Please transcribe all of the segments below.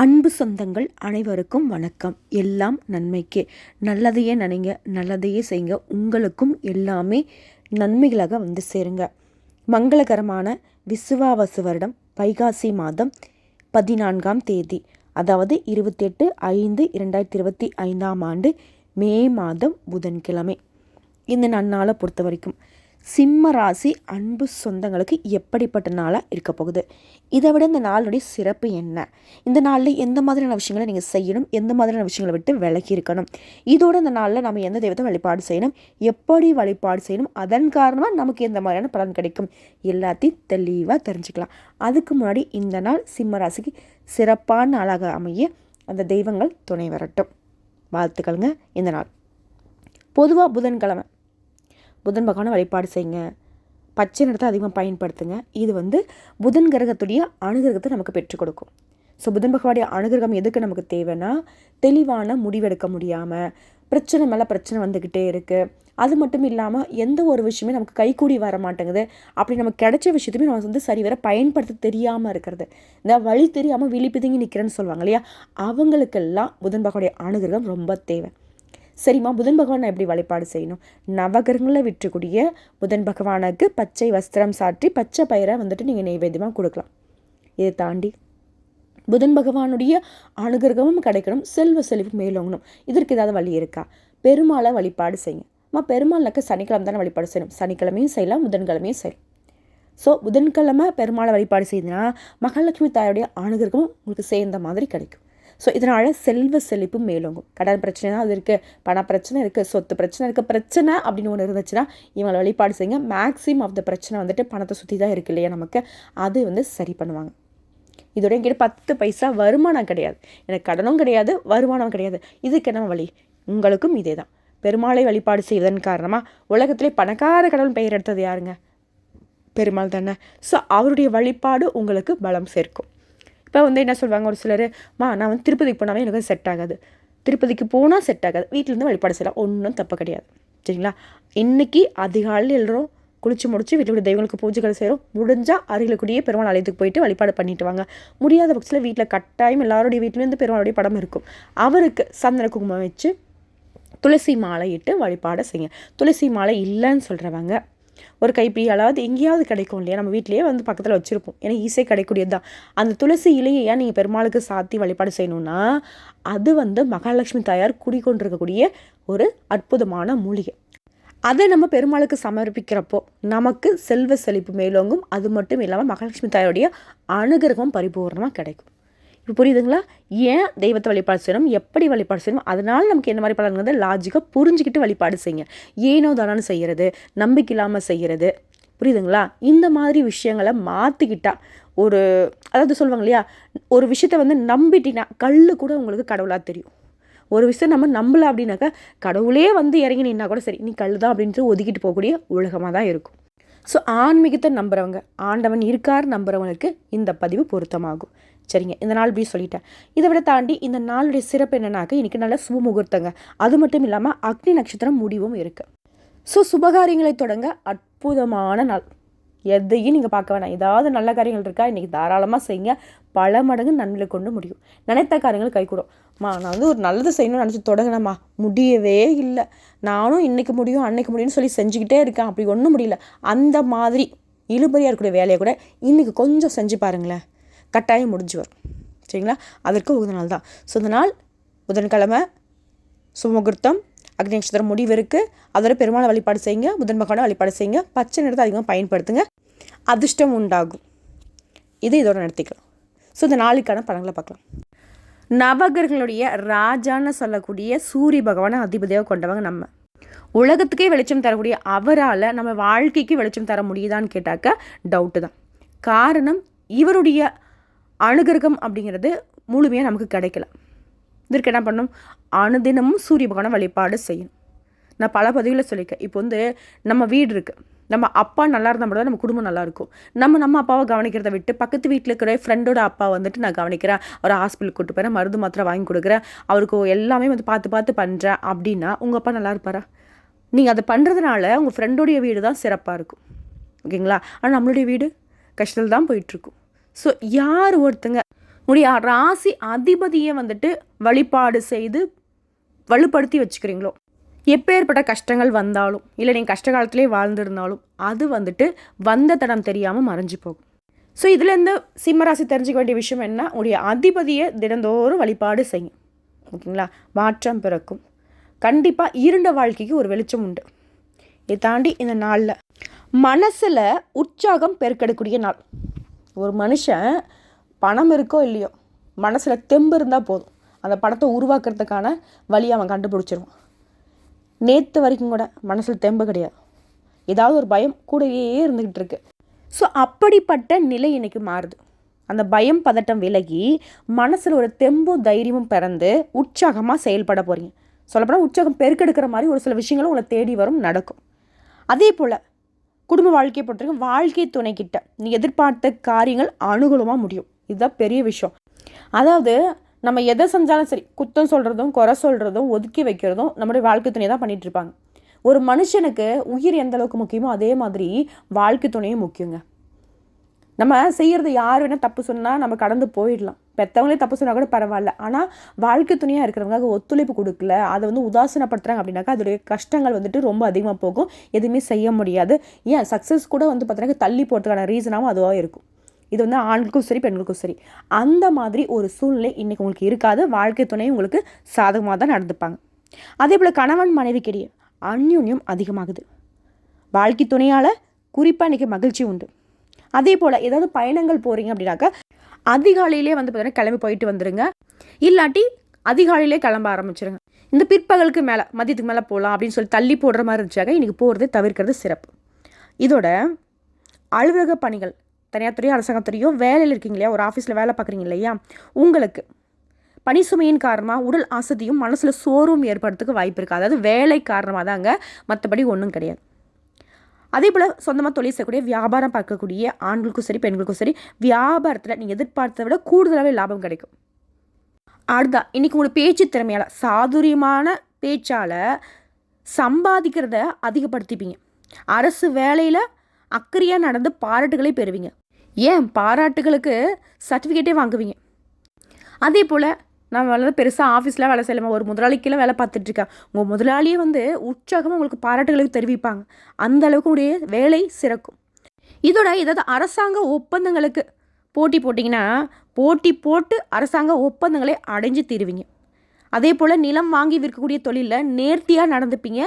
அன்பு சொந்தங்கள் அனைவருக்கும் வணக்கம். எல்லாம் நன்மைக்கே. நல்லதையே நினைங்க நல்லதையே செய்யுங்க. உங்களுக்கும் எல்லாமே நன்மைகளாக வந்து சேருங்க. மங்களகரமான விசுவாவசு வருடம் வைகாசி மாதம் பதினான்காம் தேதி. அதாவது இருபத்தெட்டு ஐந்து இரண்டாயிரத்தி இருபத்தி ஐந்தாம் ஆண்டு மே மாதம் புதன்கிழமை. இந்த நன்னாளை பொறுத்த வரைக்கும் சிம்ம ராசி அன்பு சொந்தங்களுக்கு எப்படிப்பட்ட நாளாக இருக்க போகுது? இதை விட இந்த நாளுடைய சிறப்பு என்ன? இந்த நாளில் எந்த மாதிரியான விஷயங்களை நீங்கள் செய்யணும்? எந்த மாதிரியான விஷயங்களை விட்டு விலகி இருக்கணும்? இதோட இந்த நாளில் நம்ம எந்த தெய்வத்தை வழிபாடு செய்யணும்? எப்படி வழிபாடு செய்யணும்? அதன் காரணமாக நமக்கு எந்த மாதிரியான பலன் கிடைக்கும்? எல்லாத்தையும் தெளிவாக தெரிஞ்சுக்கலாம். அதுக்கு முன்னாடி இந்த நாள் சிம்ம ராசிக்கு சிறப்பான நாளாக அமைய அந்த தெய்வங்கள் துணை வரட்டும். வாழ்த்துக்கள்ங்க இந்த நாள். பொதுவாக புதன்கிழமை. புதன் பகவானை வழிபாடு செய்யுங்க. பச்சை நிறத்தை அதிகமாக பயன்படுத்துங்க. இது வந்து புதன் கிரகத்துடைய அணுகிரகத்தை நமக்கு பெற்றுக் கொடுக்கும். ஸோ புதன் பகவானுடைய அனுகிரகம் எதுக்கு நமக்கு தேவைன்னா தெளிவான முடிவெடுக்க முடியாமல் பிரச்சனை மேலே பிரச்சனை வந்துக்கிட்டே இருக்குது அது மட்டும் இல்லாமல் எந்த ஒரு விஷயமே நமக்கு கைக்கூடி வர மாட்டேங்குது. அப்படி நமக்கு கிடைச்ச விஷயத்தையுமே நம்ம வந்து சரிவர பயன்படுத்த தெரியாமல் இருக்கிறது. இந்த வழி தெரியாமல் விழிப்புதுங்கி நிற்கிறேன்னு சொல்லுவாங்க இல்லையா? அவங்களுக்கெல்லாம் புதன் பகவானுடைய அனுகிரகம் ரொம்ப தேவை. சரிம்மா புதன் பகவானை எப்படி வழிபாடு செய்யணும்? நவகிரகங்களை விற்றுக்கூடிய புதன் பகவானுக்கு பச்சை வஸ்திரம் சாற்றி பச்சை பயிரை வந்துட்டு நீங்கள் நைவேத்தியமாக கொடுக்கலாம். இதை தாண்டி புதன் பகவானுடைய அனுகிரகமும் கிடைக்கணும் செல்வ செழிப்பு மேலோங்கணும். இதற்கு ஏதாவது வழி இருக்கா? பெருமாளை வழிபாடு செய்யுங்க. அம்மா பெருமாளுக்கு சனிக்கிழமை தானே வழிபாடு செய்யணும். சனிக்கிழமையும் செய்யலாம் புதன்கிழமையும் செய்யலாம். ஸோ புதன்கிழமை பெருமாளை வழிபாடு செய்தனா மகாலட்சுமி தாயோடைய அனுகிரகமும் உங்களுக்கு சேர்ந்த மாதிரி கிடைக்கும். ஸோ இதனால் செல்வ செழிப்பு மேலோங்கும். கடன் பிரச்சனை தான் அது இருக்குது பண பிரச்சனை இருக்குது சொத்து பிரச்சனை இருக்குது பிரச்சனை அப்படின்னு ஒன்று இருந்துச்சுன்னா இவங்களை வழிபாடு செய்யுங்க. மேக்ஸிமம் ஆஃப் த பிரச்சனை வந்துட்டு பணத்தை சுற்றி தான் இருக்கு இல்லையா நமக்கு? அது வந்து சரி பண்ணுவாங்க. இதோட என்கிட்ட பத்து பைசா வருமானம் கிடையாது. எனக்கு கடனும் கிடையாது வருமானம் கிடையாது. இதுக்கு என்ன வழி? உங்களுக்கும் இதே தான். பெருமாளை வழிபாடு செய்வதன் காரணமாக உலகத்திலே பணக்கார கடவுள் பெயர் எடுத்தது யாருங்க? பெருமாள் தானே. ஸோ அவருடைய வழிபாடு உங்களுக்கு பலம் சேர்க்கும். இப்போ வந்து என்ன சொல்லுவாங்க ஒரு சிலர் மா நான் வந்து திருப்பதிக்கு போனாவே எனக்கு செட் ஆகாது. திருப்பதிக்கு போனால் செட் ஆகாது. வீட்டிலேருந்து வழிபாடு செய்யலாம். ஒன்றும் தப்பு கிடையாது. சரிங்களா? இன்றைக்கி அதிகாலையில் எழுறோம் குளிச்சு முடிச்சு வீட்டில் தெய்வங்களுக்கு பூஜைகள் செய்கிறோம் முடிஞ்சால் அருகிலக்கூடிய பெருமாள் ஆலயத்துக்கு போயிட்டு வழிபாடு பண்ணிட்டு வாங்க. முடியாத பட்சத்தில் வீட்டில் கட்டாயம் எல்லாருடைய வீட்லேருந்து பெருமாளுடைய படம் இருக்கும். அவருக்கு சந்தன குங்குமம் வச்சு துளசி மாலை இட்டு வழிபாடு செய்யுங்க. துளசி மாலை இல்லைன்னு சொல்கிறவங்க ஒரு கைப்பிடி எங்கேயாவது கிடைக்கும் இல்லையா? நம்ம வீட்லேயே வந்து பக்கத்தில் வச்சுருப்போம். ஏன்னா ஈஸியாக கிடைக்கூடியது தான் அந்த துளசி இலையை ஏன் நீங்கள் பெருமாளுக்கு சாத்தி வழிபாடு செய்யணும்னா அது வந்து மகாலட்சுமி தாயார் குடிக்கொண்டிருக்கக்கூடிய ஒரு அற்புதமான மூலிகை. அதை நம்ம பெருமாளுக்கு சமர்ப்பிக்கிறப்போ நமக்கு செல்வ செழிப்பு மேலோங்கும் அது மட்டும் இல்லாமல் மகாலட்சுமி தாயோடைய அனுகிரகம் பரிபூர்ணமாக கிடைக்கும். இப்போ புரியுதுங்களா? ஏன் தெய்வத்தை வழிபாடு செய்யணும்? எப்படி வழிபாடு செய்யணும்? அதனால் நமக்கு என்ன மாதிரி பலன்கிறது லாஜிக்காக புரிஞ்சுக்கிட்டு வழிபாடு செய்யுங்க. ஏனோ தானு செய்கிறது நம்பிக்கை இல்லாமல் செய்கிறது புரியுதுங்களா? இந்த மாதிரி விஷயங்களை மாற்றிக்கிட்டா ஒரு அதாவது சொல்லுவாங்க இல்லையா? ஒரு விஷயத்த வந்து நம்பிட்டினா கல் கூட உங்களுக்கு கடவுளாக தெரியும். ஒரு விஷயம் நம்ம நம்பலை அப்படின்னாக்கா கடவுளே வந்து இறங்கி நின்னா கூட சரி நீ கல் தான் அப்படின்ட்டு ஒதுக்கிட்டு போகக்கூடிய உலகமாக தான் இருக்கும். ஸோ ஆன்மீகத்தை நம்புறவங்க ஆண்டவன் இருக்கார் நம்புகிறவங்களுக்கு இந்த பதிவு பொருத்தமாகும். சரிங்க. இந்த நாள் இப்படி சொல்லிட்டேன். இதை விட தாண்டி இந்த நாளுடைய சிறப்பு என்னன்னாக்க இன்றைக்கி நல்ல சுபமுகூர்த்தங்க அது மட்டும் இல்லாமல் அக்னி நட்சத்திரம் முடிவும் இருக்குது ஸோ சுபகாரியங்களை தொடங்க அற்புதமான நாள். எதையும் நீங்கள் பார்க்க வேணாம். ஏதாவது நல்ல காரியங்கள் இருக்கா இன்றைக்கி தாராளமாக செய்யுங்க. பல மடங்கு நன்மையை கொண்டு முடியும். நினைத்த காரியங்கள் கைகூடும் மா நான் வந்து ஒரு நல்லது செய்யணும்னு நினச்சி தொடங்கினம்மா. முடியவே இல்லை. நானும் இன்றைக்கி முடியும் அன்னைக்கு முடியும்னு சொல்லி செஞ்சுக்கிட்டே இருக்கேன். அப்படி ஒன்றும் முடியல. அந்த மாதிரி இழுபறியாக இருக்கக்கூடிய வேலையை கூட இன்றைக்கி கொஞ்சம் செஞ்சு பாருங்களேன். கட்டாயம் முடிஞ்சு வரும். சரிங்களா? அதற்கு உகந்த நாள் தான். ஸோ இந்த நாள் புதன்கிழமை சுமுகூர்த்தம் அக்னி நட்சத்திரம் முடிவு இருக்குது அதோட பெருமாளை வழிபாடு செய்யுங்க புதன் பகவானை வழிபாடு செய்யுங்க. பச்சை நிறத்தை அதிகமாக பயன்படுத்துங்க. அதிர்ஷ்டம் உண்டாகும். இது இதோட நடத்திக்கலாம். ஸோ இந்த நாளுக்கான படங்களை பார்க்கலாம். நவகர்களுடைய ராஜான்னு சொல்லக்கூடிய சூரிய பகவானை அதிபதியாக கொண்டவங்க நம்ம. உலகத்துக்கே வெளிச்சம் தரக்கூடிய அவரால் நம்ம வாழ்க்கைக்கு வெளிச்சம் தர முடியுதான்னு கேட்டாக்க டவுட்டு தான். காரணம் இவருடைய அனுகிரகம் அப்படிங்கிறது முழுமையாக நமக்கு கிடைக்கல. இதற்கு என்ன பண்ணணும் அனுதினமும் சூரிய பகவானை வழிபாடு செய்யணும். நான் பல பதிவில் சொல்லியிருக்கேன். இப்போ வந்து நம்ம வீடு இருக்குது நம்ம அப்பா நல்லா இருந்தால் மட்டும் நம்ம குடும்பம் நல்லாயிருக்கும் நம்ம நம்ம அப்பாவை கவனிக்கிறத விட்டு பக்கத்து வீட்டில் இருக்கிற ஃப்ரெண்டோட அப்பா வந்துட்டு நான் கவனிக்கிறேன். அவர் ஹாஸ்பிட்டலுக்கு கூட்டு போகிறேன் மருந்து மாத்திரை வாங்கி கொடுக்குறேன். அவருக்கு எல்லாமே வந்து பார்த்து பார்த்து பண்ணுறேன் அப்படின்னா உங்கள் அப்பா நல்லா இருப்பாரா? நீங்கள் அதை பண்ணுறதுனால உங்கள் ஃப்ரெண்டோடைய வீடு தான் சிறப்பாக இருக்கும். ஓகேங்களா? ஆனால் நம்மளுடைய வீடு கஷ்டத்தில் தான் போயிட்டுருக்கும் ஸோ யார் ஒருத்தங்க? உடைய ராசி அதிபதியை வந்துட்டு வழிபாடு செய்து வலுப்படுத்தி வச்சுக்கிறீங்களோ? எப்பேற்பட்ட கஷ்டங்கள் வந்தாலும் இல்லை நீங்கள் கஷ்ட காலத்திலே வாழ்ந்திருந்தாலும் அது வந்துட்டு வந்த தடம் தெரியாமல் மறைஞ்சு போகும். ஸோ இதுலேருந்து சிம்மராசி தெரிஞ்சுக்க வேண்டிய விஷயம் என்ன? உடைய அதிபதியை தினந்தோறும் வழிபாடு செய்யும். ஓகேங்களா? மாற்றம் பிறக்கும். கண்டிப்பாக இருண்ட வாழ்க்கைக்கு ஒரு வெளிச்சம் உண்டு. இதை தாண்டி இந்த நாளில் மனசில் உற்சாகம் பெருக்கெடுக்கக்கூடிய நாள். ஒரு மனுஷன் பணம் இருக்கோ இல்லையோ மனசில் தெம்பு இருந்தால் போதும். அந்த படத்தை உருவாக்குறதுக்கான வழியை அவன் கண்டுபிடிச்சிருவான். நேற்று வரைக்கும் கூட மனசில் தெம்பு கிடையாது. ஏதாவது ஒரு பயம் கூடவே இருந்துக்கிட்டு இருக்கு. ஸோ அப்படிப்பட்ட நிலை இன்னைக்கு மாறுது. அந்த பயம் பதட்டம் விலகி மனசில் ஒரு தெம்பும் தைரியமும் பிறந்து உற்சாகமாக செயல்பட போகிறீங்க சொல்லப்போனால் உற்சாகம் பெருக்கெடுக்கிற மாதிரி ஒரு சில விஷயங்களும் உங்களை தேடி வரும் நடக்கும். அதே போல் குடும்ப வாழ்க்கையை பொறுத்தவரைக்கும் வாழ்க்கை துணைக்கிட்ட நீ எதிர்பார்த்த காரியங்கள் அனுகூலமாக முடியும். இதுதான் பெரிய விஷயம். அதாவது நம்ம எதை செஞ்சாலும் சரி குத்தம் சொல்கிறதும் குறை சொல்கிறதும் ஒதுக்கி வைக்கிறதும் நம்மளுடைய வாழ்க்கை துணையை தான் பண்ணிகிட்டு இருப்பாங்க. ஒரு மனுஷனுக்கு உயிர் எந்த அளவுக்கு முக்கியமோ அதே மாதிரி வாழ்க்கை துணையும் முக்கியங்க. நம்ம செய்கிறது யார் வேணால் தப்பு சொன்னால் நம்ம கடந்து போயிடலாம். பெற்றவங்களே தப்பு சொன்னால் கூட பரவாயில்ல. ஆனால் வாழ்க்கை துணையாக இருக்கிறவங்க ஒத்துழைப்பு கொடுக்கல. அதை வந்து உதாசனப்படுத்துகிறாங்க அப்படின்னாக்கா அதோடைய கஷ்டங்கள் வந்துட்டு ரொம்ப அதிகமாக போகும். எதுவுமே செய்ய முடியாது. ஏன்? சக்ஸஸ் கூட வந்து பார்த்தீங்கன்னா தள்ளி போகிறதுக்கான ரீசனாகவும் அதுவாக இருக்கும். இது வந்து ஆண்களுக்கும் சரி பெண்களுக்கும் சரி. அந்த மாதிரி ஒரு சூழ்நிலை இன்றைக்கி உங்களுக்கு இருக்காது. வாழ்க்கை துணை உங்களுக்கு சாதகமாக தான் நடந்துப்பாங்க. அதே போல் கணவன் மனைவிக்கிடையே அந்யுன்யம் அதிகமாகுது. வாழ்க்கை துணையால் குறிப்பாக இன்றைக்கி மகிழ்ச்சி உண்டு. அதே போல் ஏதாவது பயணங்கள் போகிறீங்க அப்படின்னாக்கா அதிகாலையிலே வந்து பார்த்தீங்கன்னா கிளம்பி போயிட்டு வந்துடுங்க இல்லாட்டி அதிகாலையிலே கிளம்ப ஆரம்பிச்சிருங்க. இந்த பிற்பகலுக்கு மேலே மதியத்துக்கு மேலே போகலாம் அப்படின்னு சொல்லி தள்ளி போடுற மாதிரி இருந்துச்சாக்க இன்றைக்கி போகிறது தவிர்க்கிறது சிறப்பு. இதோட அலுவலக பணிகள் தனியார் துறையோ அரசாங்கத்துறையோ வேலையில் இருக்கீங்க இல்லையா? ஒரு ஆஃபீஸில் வேலை பார்க்குறீங்க இல்லையா? உங்களுக்கு பணி சுமையின் காரணமாக உடல் அசதியும் மனசில் சோர்வும் ஏற்படுறதுக்கு வாய்ப்பு இருக்குது அதாவது வேலை காரணமாக தாங்க மற்றபடி ஒன்றும் கிடையாது. அதே போல் சொந்தமாக தொழில் செய்யக்கூடிய வியாபாரம் பார்க்கக்கூடிய ஆண்களுக்கும் சரி பெண்களுக்கும் சரி வியாபாரத்தில் நீங்கள் எதிர்பார்த்ததை விட கூடுதலாகவே லாபம் கிடைக்கும். அடுத்தா இன்றைக்கி உங்களுக்கு பேச்சு திறமையால் சாதுரியமான பேச்சால் சம்பாதிக்கிறத அதிகப்படுத்திப்பீங்க. அரசு வேலையில் அக்கறையாக நடந்து பாராட்டுகளை பெறுவீங்க. ஏன்? பாராட்டுகளுக்கு சர்டிஃபிகேட்டே வாங்குவீங்க. அதே போல் நான் வந்து பெருசாக ஆஃபீஸில் வேலை செய்யலாமா ஒரு முதலாளிக்கெல்லாம் வேலை பார்த்துட்ருக்கேன் உங்கள் முதலாளியே வந்து உற்சாகமாக உங்களுக்கு பாராட்டுகளுக்கு தெரிவிப்பாங்க. அந்த அளவுக்கு உடைய வேலை சிறக்கும். இதோட ஏதாவது அரசாங்க ஒப்பந்தங்களுக்கு போட்டி போட்டிங்கன்னா போட்டி போட்டு அரசாங்க ஒப்பந்தங்களை அடைஞ்சு தீருவீங்க. அதே போல் நிலம் வாங்கி விற்கக்கூடிய தொழிலில் நேர்த்தியாக நடந்துப்பீங்க.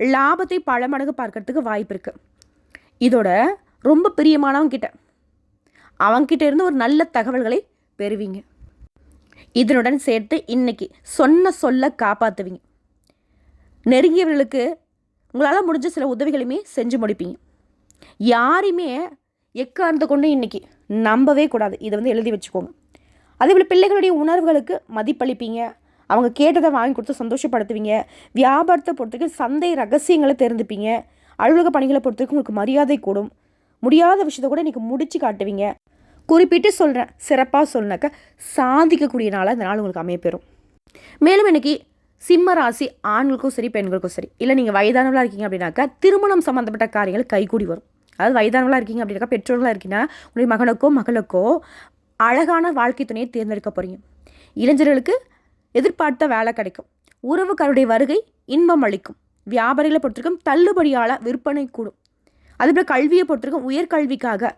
லாபத்தை பல மடங்கு பார்க்கறதுக்கு வாய்ப்பு இருக்குது இதோட ரொம்ப பிரியமானவங்க கிட்ட அவங்கிட்ட இருந்து ஒரு நல்ல தகவல்களை பெறுவீங்க. இதனுடன் சேர்த்து இன்னைக்கு சொன்ன சொல்ல காப்பாற்றுவீங்க நெருங்கியவர்களுக்கு உங்களால் முடிஞ்ச சில உதவிகளையுமே செஞ்சு முடிப்பீங்க. யாரையுமே எக்கார்ந்து கொண்டு இன்றைக்கி நம்பவே கூடாது. இதை வந்து எழுதி வச்சுக்கோங்க. அதே போல் பிள்ளைகளுடைய உணர்வுகளுக்கு மதிப்பளிப்பீங்க. அவங்க கேட்டதை வாங்கி கொடுத்து சந்தோஷப்படுத்துவீங்க. வியாபாரத்தை பொறுத்தவரைக்கும் சந்தை ரகசியங்களை தெரிந்துப்பீங்க அலுவலக பணிகளை பொறுத்தவரைக்கும் உங்களுக்கு மரியாதை கூடும். முடியாத விஷயத்தை கூட இன்றைக்கி முடித்து காட்டுவீங்க. குறிப்பிட்டு சொல்கிறேன் சிறப்பாக சொன்னாக்க சாதிக்கக்கூடிய நாளாக இந்த நாள் உங்களுக்கு அமையப்பெறும். மேலும் இன்னைக்கு சிம்ம ராசி ஆண்களுக்கும் சரி பெண்களுக்கும் சரி இல்லை நீங்கள் வயதானவளாக இருக்கீங்க அப்படின்னாக்கா திருமணம் சம்மந்தப்பட்ட காரியங்கள் கைகூடி வரும். அதாவது வயதானவளாக இருக்கீங்க அப்படின்னாக்கா பெற்றோர்களாக இருக்கீங்கன்னா உங்களுடைய மகனுக்கோ மகளுக்கோ அழகான வாழ்க்கை துணையை தேர்ந்தெடுக்க போகிறீங்க இளைஞர்களுக்கு எதிர்பார்த்த வேலை கிடைக்கும். உறவுக்காருடைய வருகை இன்பம் அளிக்கும். வியாபாரிகளை பொறுத்திருக்கும் தள்ளுபடியால் விற்பனை கூடும். அதுபோல் கல்வியை பொறுத்திருக்கும் உயர்கல்விக்காக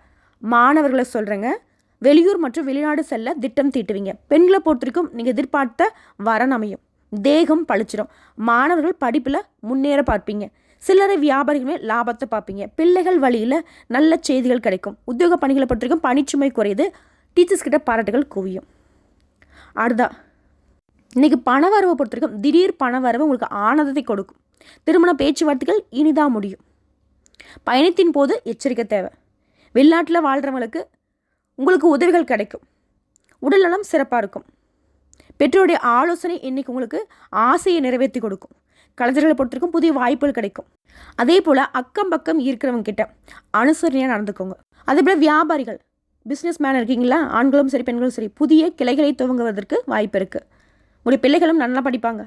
மாணவர்களை சொல்கிறேங்க வெளியூர் மற்றும் வெளிநாடு செல்ல திட்டம் தீட்டுவீங்க. பெண்களை பொறுத்திருக்கும் நீங்கள் எதிர்பார்த்த வரன் அமையும். தேகம் பழிச்சிடும் மாணவர்கள் படிப்பில் முன்னேற பார்ப்பீங்க. சில்லறை வியாபாரிகளுமே லாபத்தை பார்ப்பீங்க. பிள்ளைகள் வழியில் நல்ல செய்திகள் கிடைக்கும். உத்தியோக பணிகளை பொறுத்திருக்கும் பணிச்சுமை குறையுது. டீச்சர்ஸ் கிட்ட பாராட்டுகள் குவியும். அடுத்தா இன்றைக்கி பணவரவை பொறுத்திருக்கும் திடீர் பணவரவு உங்களுக்கு ஆனந்தத்தை கொடுக்கும். திருமண பேச்சுவார்த்தைகள் இனிதான் முடியும். பயணத்தின் போது எச்சரிக்கை தேவை. வெளிநாட்டில் வாழ்கிறவங்களுக்கு உங்களுக்கு உதவிகள் கிடைக்கும். உடல்நலம் சிறப்பாக இருக்கும். பெற்றோருடைய ஆலோசனை இன்றைக்கி உங்களுக்கு ஆசையை நிறைவேற்றி கொடுக்கும். கலைஞர்களை பொறுத்திருக்கும் புதிய வாய்ப்புகள் கிடைக்கும். அதே போல் அக்கம் பக்கம் இருக்கிறவங்க கிட்ட அனுசரணையாக நடந்துக்கோங்க. அதே போல் வியாபாரிகள் பிஸ்னஸ் மேன் இருக்கீங்களா? ஆண்களும் சரி பெண்களும் சரி புதிய கிளைகளை துவங்குவதற்கு வாய்ப்பு இருக்குது உங்களுடைய பிள்ளைகளும் நல்லா படிப்பாங்க.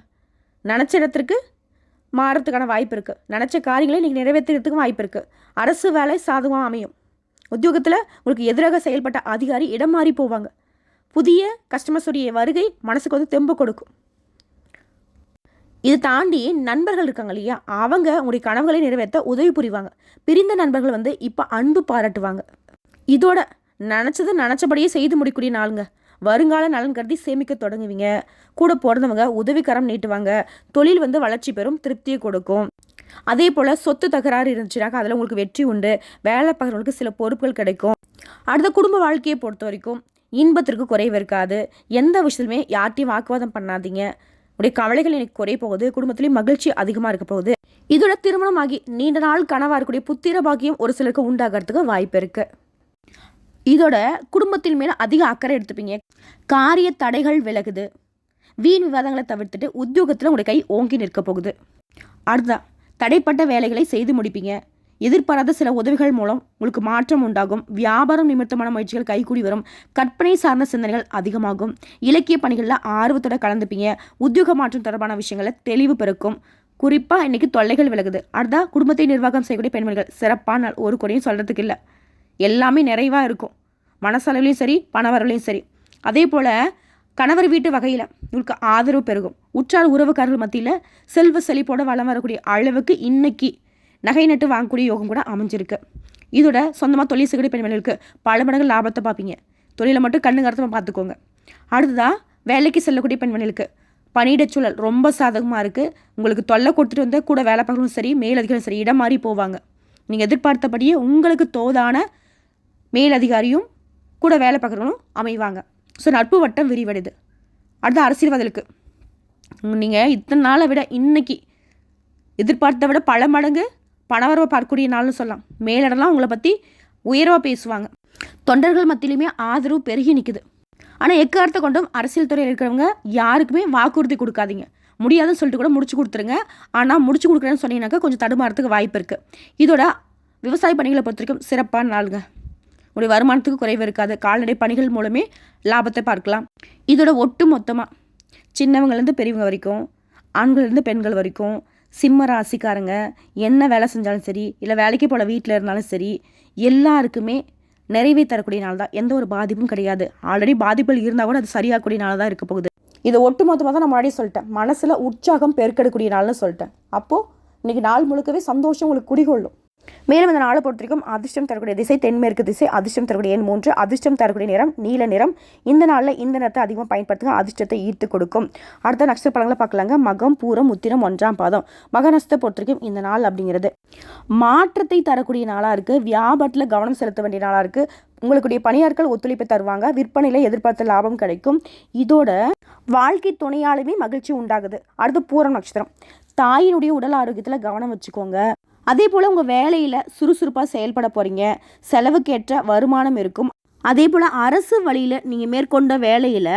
நினச்ச இடத்திற்கு மாறத்துக்கான வாய்ப்பு இருக்குது நினச்ச காரியங்களை இன்றைக்கி நிறைவேற்றுறதுக்கும் வாய்ப்பு இருக்குது அரசு வேலை சாதகமாக அமையும். உத்தியோகத்தில் உங்களுக்கு எதிராக செயல்பட்ட அதிகாரி இடம் மாறி போவாங்க. புதிய கஸ்டமர்ஸுடைய வருகை மனசுக்கு வந்து தெம்பு கொடுக்கும். இது தாண்டி நண்பர்கள் இருக்காங்க இல்லையா? அவங்க உங்களுடைய கனவுகளை நிறைவேற்ற உதவி புரிவாங்க. பிரிந்த நண்பர்கள் வந்து இப்போ அன்பு பாராட்டுவாங்க. இதோட நினச்சது நினச்சபடியே செய்து முடிக்கூடிய நாளுங்க. வருங்கால நலன் கருதி சேமிக்க தொடங்குவீங்க. கூட பிறந்தவங்க உதவிக்கரம் நீட்டுவாங்க. தொழில் வந்து வளர்ச்சி பெறும் திருப்தியை கொடுக்கும். அதே போல் சொத்து தகராறு இருந்துச்சுனாக்கா அதில் உங்களுக்கு வெற்றி உண்டு. வேலை பார்க்குறவங்களுக்கு சில பொறுப்புகள் கிடைக்கும். அடுத்த குடும்ப வாழ்க்கையை பொறுத்த வரைக்கும் இன்பத்திற்கு குறைவு இருக்காது. எந்த விஷயத்துலையுமே யார்ட்டையும் வாக்குவாதம் பண்ணாதீங்க. உடைய கவலைகள் எனக்கு குறைய போகுது. குடும்பத்திலையும் மகிழ்ச்சி அதிகமாக இருக்க போகுது. இதோட திருமணமாகி நீண்ட நாள் கனவாக இருக்கக்கூடிய புத்திர பாக்கியம் ஒரு சிலருக்கு உண்டாகிறதுக்கு வாய்ப்பு இருக்குது இதோட குடும்பத்தின் மேலே அதிக அக்கறை எடுத்துப்பீங்க. காரிய தடைகள் விலகுது. வீண் விவாதங்களை தவிர்த்துட்டு உத்தியோகத்தில் உங்களுடைய கை ஓங்கி நிற்க போகுது. அடுத்தா தடைப்பட்ட வேலைகளை செய்து முடிப்பீங்க. எதிர்பாராத சில உதவிகள் மூலம் உங்களுக்கு மாற்றம் உண்டாகும். வியாபாரம் நிமித்தமான முயற்சிகள் கைகூடி வரும். கற்பனை சார்ந்த சிந்தனைகள் அதிகமாகும். இலக்கிய பணிகளில் ஆர்வத்தோட கலந்துப்பீங்க. உத்தியோக மாற்றம் தொடர்பான விஷயங்களை தெளிவு பெருக்கும். குறிப்பாக இன்றைக்கி தொல்லைகள் விலகுது. அடுத்தா குடும்பத்தை நிர்வாகம் செய்யக்கூடிய பெண்மணிகள். சிறப்பான ஒரு குறையும் சொல்கிறதுக்கு இல்லை. எல்லாமே நிறைவாக இருக்கும். மனசளவுலையும் சரி பணவரவுலையும் சரி. அதே போல் கணவர் வீட்டு வகையில் உங்களுக்கு ஆதரவு பெருகும். உற்றார் உறவுக்காரர்கள் மத்தியில் செல்வ செழிப்போட வளம் வரக்கூடிய அளவுக்கு இன்னைக்கு நகை நட்டு வாங்கக்கூடிய யோகம் கூட அமைஞ்சிருக்கு. இதோட சொந்தமாக தொழில் செய்யக்கூடிய பெண்மணிகளுக்கு பல மடங்கு லாபத்தை பார்ப்பீங்க. தொழிலை மட்டும் கண்ணு கருத்தமாக பார்த்துக்கோங்க. அடுத்ததாக வேலைக்கு செல்லக்கூடிய பெண்மணிகளுக்கு பணியிடச் சூழல் ரொம்ப சாதகமாக இருக்குது உங்களுக்கு தொல்லை கொடுத்துட்டு வந்து கூட வேலை பார்க்கணும் சரி மேலதிகாரம் சரி இடம் மாறி போவாங்க. நீங்கள் எதிர்பார்த்தபடியே உங்களுக்கு தோதான மேலதிகாரியும் கூட வேலை பார்க்குறவங்களும் அமைவாங்க. ஸோ நட்பு வட்டம் விரிவடைது. அடுத்த அரசியல்வாதிகளுக்கு. நீங்கள் இத்தனை நாளை விட இன்னைக்கு எதிர்பார்த்த விட பல மடங்கு பணவரவை பார்க்கக்கூடிய நாள்னு சொல்லலாம். மேலிடலாம் உங்களை பற்றி உயர்வாக பேசுவாங்க. தொண்டர்கள் மத்தியிலுமே ஆதரவு பெருகி நிற்குது ஆனால் எக்காரத்தை கொண்டும் அரசியல் துறையில் இருக்கிறவங்க யாருக்குமே வாக்குறுதி கொடுக்காதீங்க. முடியாதுன்னு சொல்லிட்டு கூட முடிச்சு கொடுத்துருங்க. ஆனால் முடிச்சு கொடுக்குறேன்னு சொன்னீங்கன்னாக்கா கொஞ்சம் தடுமாறத்துக்கு வாய்ப்பு இருக்குது இதோட விவசாய பணிகளை பொறுத்த வரைக்கும் சிறப்பான நாளுங்க. உடைய வருமானத்துக்கு குறைவு இருக்காது. கால்நடை பணிகள் மூலமே லாபத்தை பார்க்கலாம். இதோட ஒட்டு மொத்தமாக சின்னவங்கலேருந்து பெரியவங்க வரைக்கும் ஆண்கள்லேருந்து பெண்கள் வரைக்கும் சிம்ம ராசிக்காரங்க என்ன வேலை செஞ்சாலும் சரி இல்லை வேலைக்கு போல வீட்டில் இருந்தாலும் சரி எல்லாருக்குமே நிறைவே தரக்கூடிய நாள் தான். எந்த ஒரு பாதிப்பும் கிடையாது. ஆல்ரெடி பாதிப்புகள் இருந்தால் கூட அது சரியாகக்கூடிய நாள் தான் இருக்க போகுது. இதை ஒட்டு மொத்தமாக தான் நான் முன்னாடி சொல்லிட்டேன். மனசில் உற்சாகம் பெருக்கெடுக்கக்கூடிய நாள்னு சொல்லிட்டேன். அப்போது இன்றைக்கி நாள் முழுக்கவே சந்தோஷம் உங்களுக்கு குடிகொள்ளும். மேலும் இந்த நாளை பொறுத்த வரைக்கும் அதிர்ஷ்டம் தரக்கூடிய திசை தென்மேற்கு திசை அதிர்ஷ்டம் தரக்கூடிய எண் மூன்று அதிர்ஷ்டம் தரக்கூடிய நிறம் நீல நிறம். இந்த நாளில் இந்த நிறத்தை அதிகமாக பயன்படுத்துங்க அதிர்ஷ்டத்தை ஈர்த்து கொடுக்கும். அடுத்த நட்சத்திர பழங்களை பார்க்கலாங்க. மகம் பூரம் உத்திரம் ஒன்றாம் பாதம். மக நட்சத்திரத்தை பொறுத்த வரைக்கும் இந்த நாள் அப்படிங்கிறது. மாற்றத்தை தரக்கூடிய நாளாக இருக்குது வியாபாரத்தில் கவனம் செலுத்த வேண்டிய நாளாக இருக்குது உங்களுடைய பணியாட்கள் ஒத்துழைப்பை தருவாங்க. விற்பனையில் எதிர்பார்த்த லாபம் கிடைக்கும். இதோட வாழ்க்கை துணையாலுமே மகிழ்ச்சி உண்டாகுது. அடுத்து பூரம் நட்சத்திரம். தாயினுடைய உடல் ஆரோக்கியத்தில் கவனம் வச்சுக்கோங்க. அதே போல் உங்கள் வேலையில் சுறுசுறுப்பாக செயல்பட போகிறீங்க செலவுக்கேற்ற வருமானம் இருக்கும். அதே போல் அரசு வழியில் நீங்கள் மேற்கொண்ட வேலையில்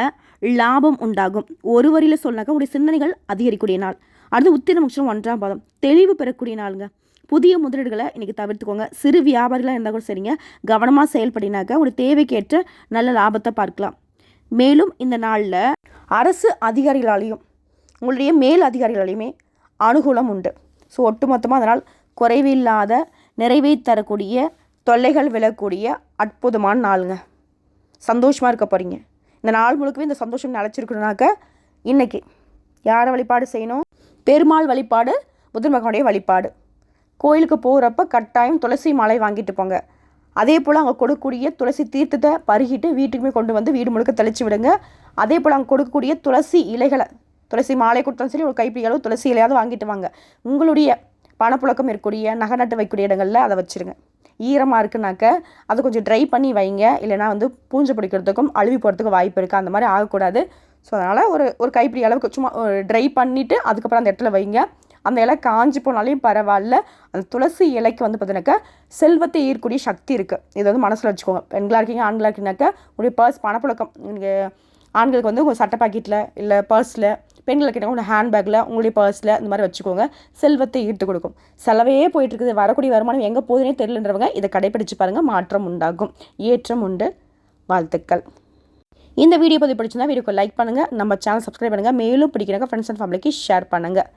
லாபம் உண்டாகும். ஒரு வரியில் சொன்னாக்கா உங்களுடைய சிந்தனைகள் அதிகரிக்கூடிய நாள். அடுத்து உத்திர நட்சத்திரம் ஒன்றாம் பாதம். தெளிவு பெறக்கூடிய நாளுங்க. புதிய முதலீடுகளை இன்றைக்கி தவிர்த்துக்கோங்க. சிறு வியாபாரிகளாக இருந்தால் கூட சரிங்க. கவனமாக செயல்படினாக்க உங்களுடைய தேவைக்கேற்ற நல்ல லாபத்தை பார்க்கலாம். மேலும் இந்த நாளில் அரசு அதிகாரிகளாலையும் உங்களுடைய மேல் அதிகாரிகளாலையுமே அனுகூலம் உண்டு. ஸோ ஒட்டுமொத்தமாக அதனால் குறைவில்லாத நிறைவை தரக்கூடிய தொல்லைகள் விழக்கூடிய அற்புதமான நாளுங்க. சந்தோஷமாக இருக்க போகிறீங்க இந்த நாள் முழுக்கவே இந்த சந்தோஷம் நிலச்சிருக்கணுனாக்க இன்றைக்கி யாரை வழிபாடு செய்யணும்? பெருமாள் வழிபாடு புதன் பகவானுடைய வழிபாடு. கோயிலுக்கு போகிறப்ப கட்டாயம் துளசி மாலை வாங்கிட்டு போங்க. அதே போல் அங்கே கொடுக்கக்கூடிய துளசி தீர்த்தத்தை பருகிட்டு வீட்டுக்குமே கொண்டு வந்து வீடு முழுக்க தெளித்து விடுங்க. அதே போல் அங்கே கொடுக்கக்கூடிய துளசி இலைகளை துளசி மாலை கொடுத்தாலும் சரி ஒரு கைப்பிடி அளவு துளசி இலையாவது வாங்கிட்டு வாங்க. உங்களுடைய பணப்புழக்கம் இருக்கக்கூடிய நகை நட்டு வைக்கக்கூடிய இடங்களில் அதை வச்சுருங்க. ஈரமாக இருக்குனாக்க அதை கொஞ்சம் ட்ரை பண்ணி வைங்க. இல்லைனா வந்து பூஞ்சை பிடிக்கிறதுக்கும் அழுவி போகிறதுக்கும் வாய்ப்பு இருக்குது அந்த மாதிரி ஆகக்கூடாது. ஸோ அதனால் ஒரு ஒரு கைப்பிடி அளவுக்கு சும்மா ட்ரை பண்ணிவிட்டு அதுக்கப்புறம் அந்த இடத்துல வைங்க. அந்த இலை காஞ்சி போனாலையும் பரவாயில்ல. அந்த துளசி இலைக்கு வந்து பார்த்தீங்கன்னாக்கா செல்வத்தை ஈர்க்கூடிய சக்தி இருக்குது இதை வந்து மனசில் வச்சுக்கோங்க. பெண்களாக இருக்கீங்க ஆண்களாக இருக்கீங்கனாக்கா உங்களுடைய பர்ஸ் பணப்புழக்கம் நீங்கள் ஆண்களுக்கு வந்து உங்கள் சட்டை பாக்கெட்டில் இல்லை பர்ஸில் பெண்களுக்கு என்ன உங்கள் ஹேண்ட்பேக்கில் உங்களுடைய பர்ஸில் இந்த மாதிரி வச்சுக்கோங்க. செல்வத்தை ஈர்த்து கொடுக்கும். செலவே போயிட்டு இருக்குது வரக்கூடிய வருமானம் எங்கே போகுதுனே தெரியலன்றவங்க இதை கடைப்பிடிச்சு பாருங்கள் மாற்றம் உண்டாகும். ஏற்றம் உண்டு. வாழ்த்துக்கள். இந்த வீடியோ பதிவு பிடிச்சிருந்தா வீடியோக்கு லைக் பண்ணுங்கள் நம்ம சேனல் சப்ஸ்கிரைப் பண்ணுங்கள் மேலும் பிடிக்கிறாங்க ஃப்ரெண்ட்ஸ் அண்ட் ஃபேமிலிக்கு ஷேர் பண்ணுங்கள்